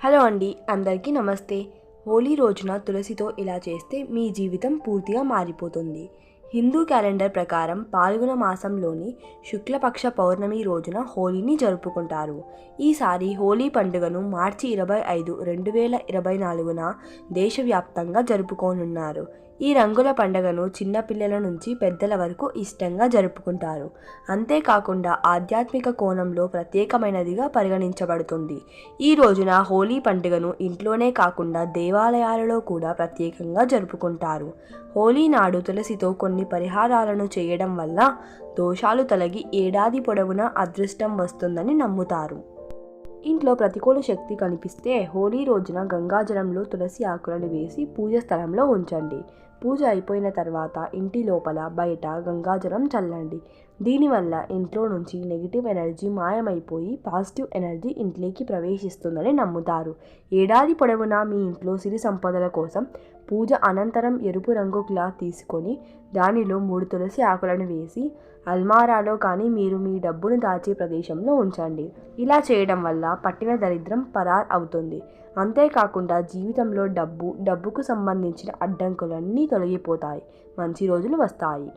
Hello అండి అందరికీ నమస్తే. హోలీ రోజున తులసితో ఇలా చేస్తే మీ జీవితం పూర్తిగా మారిపోతుంది. హిందూ క్యాలెండర్ ప్రకారం పాల్గొన మాసంలోని శుక్లపక్ష పౌర్ణమి రోజున హోలీని జరుపుకుంటారు. ఈసారి హోలీ పండుగను మార్చి ఇరవై ఐదు రెండు వేల ఇరవై నాలుగున దేశవ్యాప్తంగా జరుపుకోనున్నారు. ఈ రంగుల పండుగను చిన్నపిల్లల నుంచి పెద్దల వరకు ఇష్టంగా జరుపుకుంటారు. అంతేకాకుండా ఆధ్యాత్మిక కోణంలో ప్రత్యేకమైనదిగా పరిగణించబడుతుంది. ఈ రోజున హోలీ పండుగను ఇంట్లోనే కాకుండా దేవాలయాలలో కూడా ప్రత్యేకంగా జరుపుకుంటారు. హోలీ నాడు తులసితో కొన్ని కొన్ని పరిహారాలను చేయడం వల్ల దోషాలు తొలగి ఏడాది పొడవునా అదృష్టం వస్తుందని నమ్ముతారు. ఇంట్లో ప్రతికూల శక్తి కనిపిస్తే హోలీ రోజున గంగాజలంలో తులసి ఆకులను వేసి పూజ స్థలంలో ఉంచండి. పూజ అయిపోయిన తర్వాత ఇంటి లోపల బయట గంగాజలం చల్లండి. దీనివల్ల ఇంట్లో నుంచి నెగిటివ్ ఎనర్జీ మాయమైపోయి పాజిటివ్ ఎనర్జీ ఇంట్లోకి ప్రవేశిస్తుందని నమ్ముతారు. ఏడాది పొడవునా మీ ఇంట్లో సిరి సంపదల కోసం పూజ అనంతరం ఎరుపు రంగు క్లాత్ తీసుకొని దానిలో మూడు తులసి ఆకులను వేసి అల్మారాలో కానీ మీరు మీ డబ్బును దాచే ప్రదేశంలో ఉంచండి. ఇలా చేయడం వల్ల పట్టిన దరిద్రం పరార్ అవుతుంది. అంతేకాకుండా జీవితంలో డబ్బు డబ్బుకు సంబంధించిన అడ్డంకులన్నీ తొలగిపోతాయి. మంచి రోజులు వస్తాయి.